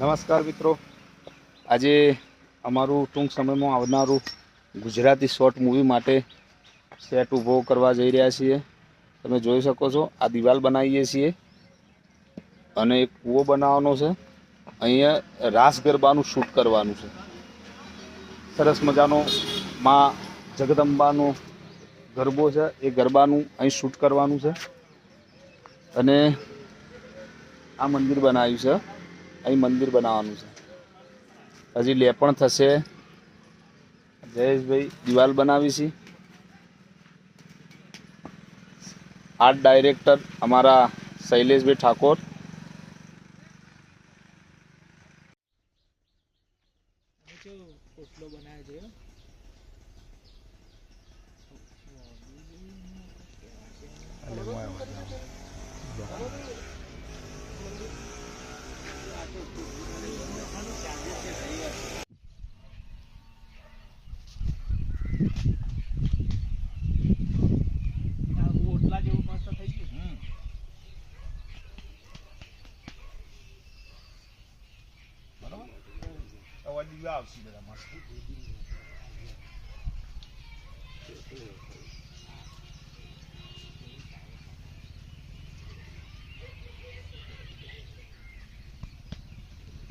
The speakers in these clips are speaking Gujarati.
નમસ્કાર મિત્રો. આજે અમારું ટૂંક સમયમાં આવનારું ગુજરાતી શોર્ટ મૂવી માટે સેટ ઊભો કરવા જઈ રહ્યા છીએ. તમે જોઈ શકો છો, આ દિવાલ બનાવીએ છીએ. અને એક કૂવો બનાવવાનો છે. અહીંયા રાસ ગરબાનું શૂટ કરવાનું છે. સરસ મજાનો માં જગદંબાનો ગરબો છે. એ ગરબાનું અહીં શૂટ કરવાનું છે. અને આ મંદિર બનાવ્યું છે. અહીં મંદિર બનાવવાનું છે. હજી લેપણ થશે. જયેશભાઈ દિવાલ બનાવી છે. આર્ટ ડાયરેક્ટર અમારા શૈલેષભાઈ ઠાકોર. ઓટલા જેવું મસ્ત થઈ ગયું. બરોબર? અવાજ આવશે બધા મસ્ત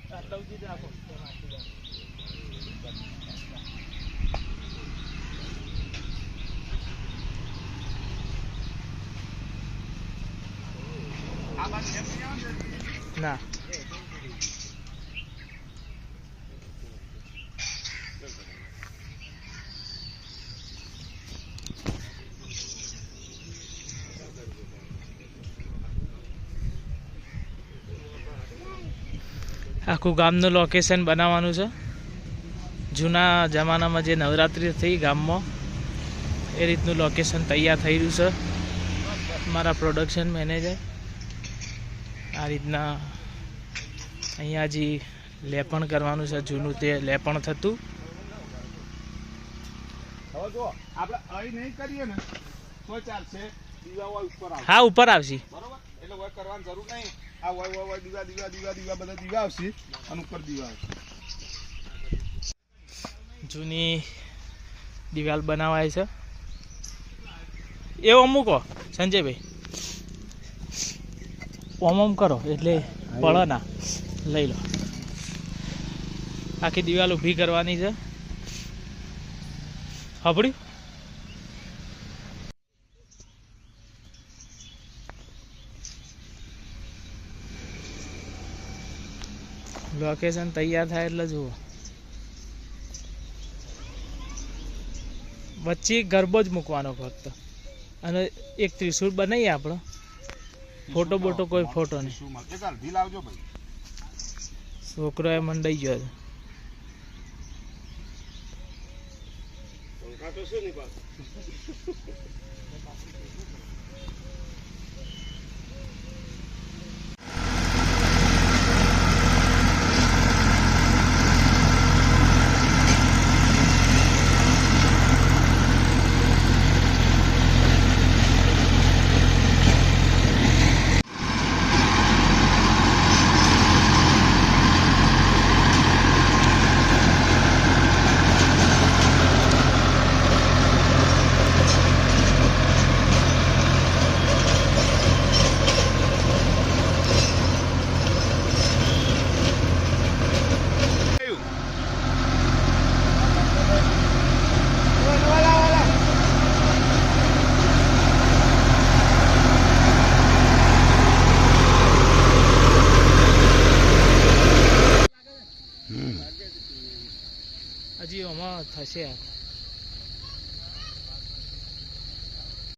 આટલા સુધી રાખો ના. આખું ગામનું લોકેશન બનાવવાનું છે. જૂના જમાનામાં જે નવરાત્રિ થઈ ગામમાં, એ રીતનું લોકેશન તૈયાર થઈ રહ્યું છે. મારા પ્રોડક્શન મેનેજર આ રીતના અહીંયા જે લેપણ કરવાનું છે જૂનું તે લેપણ થતું. હવે જો આપણે કરીએ ને તો ચાલશે દીવા હોય ઉપર આવે હા ઉપર આવશે. બરોબર? એટલે કરવાની જરૂર નહીં. આ હોય હોય હોય દીવા દીવા દીવા દીવા બધા દીવા આવશે અને ઉપર આવશે. જૂની દિવાલ બનાવાય છે. એવો મૂકો સંજયભાઈ. ઓમ ઓમ કરો એટલે પડો ના લઈ લો. આખી દિવાલ ઊભી કરવાની છે. હબડ્યું? લોકેશન તૈયાર થાય એટલે જુઓ. વચ્ચે ગરબો જ મૂકવાનો ફક્ત. અને એક ત્રિશુલ બનાવીએ આપણો. ફોટો બોટો કોઈ ફોટો નહીં. શું એક અડધી લાવજો ભાઈ. છોકરો એ મંડાઈ ગયો છે. હજી આમાં થશે યાર